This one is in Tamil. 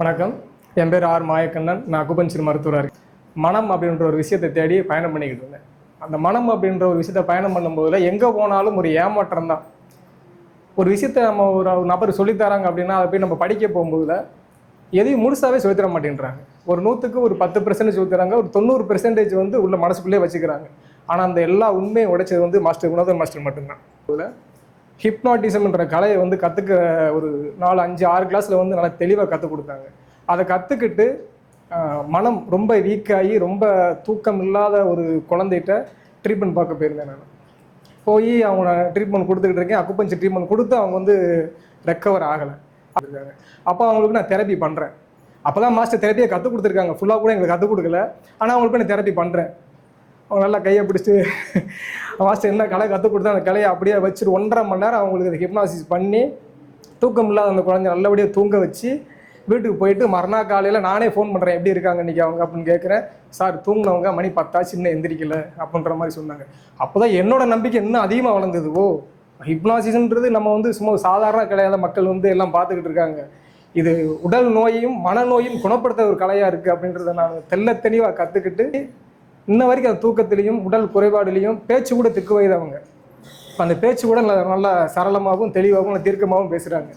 வணக்கம். என் பேர் ஆர் மாயக்கண்ணன். நான் அக்குபஞ்சர் மருத்துவராக இருக்கேன். மனம் அப்படின்ற ஒரு விஷயத்தை தேடி பயணம் பண்ணிக்கிட்டு இருந்தேன். அந்த மனம் அப்படின்ற ஒரு விஷயத்தை பயணம் பண்ணும்போதில் எங்கே போனாலும் ஒரு ஏமாற்றம் தான். ஒரு விஷயத்தை நம்ம ஒரு நபர் சொல்லித்தராங்க அப்படின்னா அதை போய் நம்ம படிக்க போகும்போதுல எதையும் முழுசாகவே சொல்லித்தர மாட்டேன்றாங்க. ஒரு நூற்றுக்கு ஒரு பத்து பெர்சன்டேஜ் சொல்லித்தராங்க. ஒரு தொண்ணூறு பெர்சன்டேஜ் வந்து உள்ள மனசுக்குள்ளே வச்சுக்கிறாங்க. ஆனால் அந்த எல்லா உண்மையும் உடைச்சது வந்து மாஸ்டர் குணாதன் மாஸ்டர் மட்டும்தான். அதில் ஹிப்னாட்டிசம்ன்ற கலையை வந்து கற்றுக்க ஒரு நாலு அஞ்சு ஆறு கிளாஸில் வந்து நல்லா தெளிவாக கற்றுக் கொடுத்தாங்க. அதை கற்றுக்கிட்டு மனம் ரொம்ப வீக்காகி ரொம்ப தூக்கம் இல்லாத ஒரு குழந்தைகிட்ட ட்ரீட்மெண்ட் பார்க்க போயிருந்தேன் நான். போய் அவங்க ட்ரீட்மெண்ட் கொடுத்துக்கிட்டு இருக்கேன். அக்குப்பஞ்சு ட்ரீட்மெண்ட் கொடுத்து அவங்க வந்து ரெக்கவர் ஆகலை. இருக்காங்க அப்போ அவங்களுக்கு நான் தெரப்பி பண்ணுறேன் அப்போ தான் மாஸ்டர் தெரப்பியை கற்றுக் கொடுத்துருக்காங்க ஃபுல்லாக கூட எங்களுக்கு கற்றுக் கொடுக்கல. ஆனால் அவங்களுக்கு நான் தெரப்பி பண்ணுறேன் அவங்க நல்லா கையை பிடிச்சிட்டு மாஸ்டர் என்ன கலை கற்றுக் கொடுத்தா அந்த கலையை அப்படியே வச்சுட்டு ஒன்றரை மணி நேரம் அவங்களுக்கு அந்த ஹிப்னாசிஸ் பண்ணி தூக்கம் இல்லாத அந்த குழந்தை நல்லபடியாக தூங்க வச்சு வீட்டுக்கு போயிட்டு மறுநாள் காலையில் நானே ஃபோன் பண்ணுறேன் எப்படி இருக்காங்க இன்றைக்கி அவங்க அப்படின்னு கேட்குறேன் சார் தூங்கினவங்க மணி பத்தாச்சு இன்னும் எந்திரிக்கல அப்படின்ற மாதிரி சொன்னாங்க. அப்போ தான் என்னோட நம்பிக்கை இன்னும் அதிகமாக வளர்ந்தது. ஓ ஹிப்னாசிஸ்ன்றது நம்ம வந்து சும்மா சாதாரண கிடையாத மக்கள் வந்து எல்லாம் பார்த்துக்கிட்டு இருக்காங்க. இது உடல் நோயையும் மனநோயும் குணப்படுத்த ஒரு கலையாக இருக்குது அப்படின்றத நான் தெல்ல தெளிவாக கற்றுக்கிட்டு இன்ன வரைக்கும் அந்த தூக்கத்திலையும் உடல் குறைபாடுலையும் பேச்சு கூட திக்கு வயதவங்க அந்த பேச்சு கூட நல்ல- நல்லா சரளமாகவும் தெளிவாகவும் தீர்க்கமாகவும் பேசுகிறாங்க